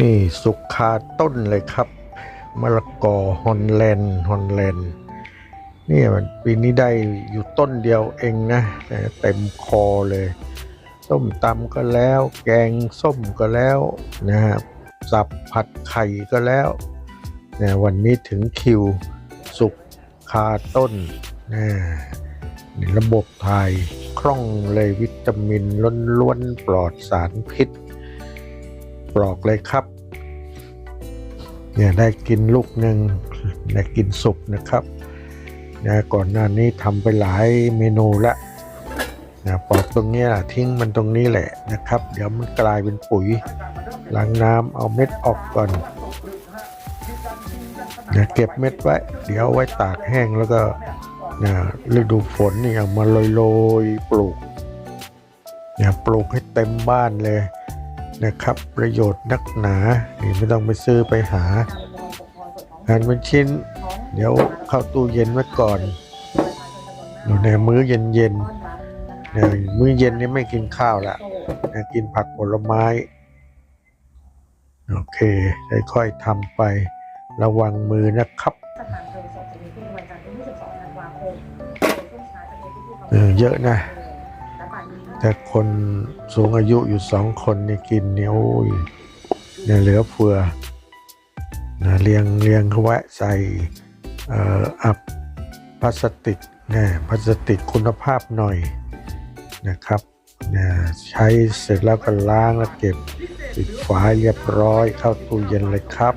นี่สุกคาต้นเลยครับมะละกอฮอนแลนด์ฮอนแลนด์นี่มันปีนี้ได้อยู่ต้นเดียวเองนะแต่เต็มคอเลยส้มตำก็แล้ว แกงส้มก็แล้วนะครับสับผัดไข่ก็แล้วนะวันนี้ถึงคิวสุกคาต้นนะนี่ระบบถ่าย คล่องเลยวิตามินล้วนๆปลอดสารพิษปลอกเลยครับเนี่ยได้กินลูกหนึ่งได้กินสุกนะครับนะก่อนหน้านี้ทำไปหลายเมนูละนะปลอกตรงนี้ทิ้งมันตรงนี้แหละนะครับ เดี๋ยวมันกลายเป็นปุ๋ยล้างน้ำเอาเม็ดออกก่อนนะเก็บเม็ดไว้ เดี๋ยวไว้ตากแห้งแล้วก็ นะฤดูฝนนี่เอามาโรยๆปลูกเนี่ยปลูกให้เต็มบ้านเลยนะครับ ประโยชน์นักหนาไม่ต้องไปซื้อไปหาหั่นเป็นชิ้น เดี๋ยวเข้าตู้เย็นไว้ก่อนอยู่ในมื้อเย็นเย็นๆเนี่ยมื้อเย็นนี่ไม่กินข้าวละนะกินผักผลไม้ โอเคค่อยๆทำไประวังมือนะครับ เยอะนะ แต่คนสูงอายุอยู่สองคนนี่กินเนี่ยโอ้ยเนี่ยเหลือเฟือนะเรียงเรียงเขาไว้ใส่เอ่ออับพลาสติกนะพลาสติกคุณภาพหน่อยนะครับนะใช้เสร็จแล้วก็ล้างแล้วเก็บปิดฝาเรียบร้อยเข้าตู้เย็นเลยครับ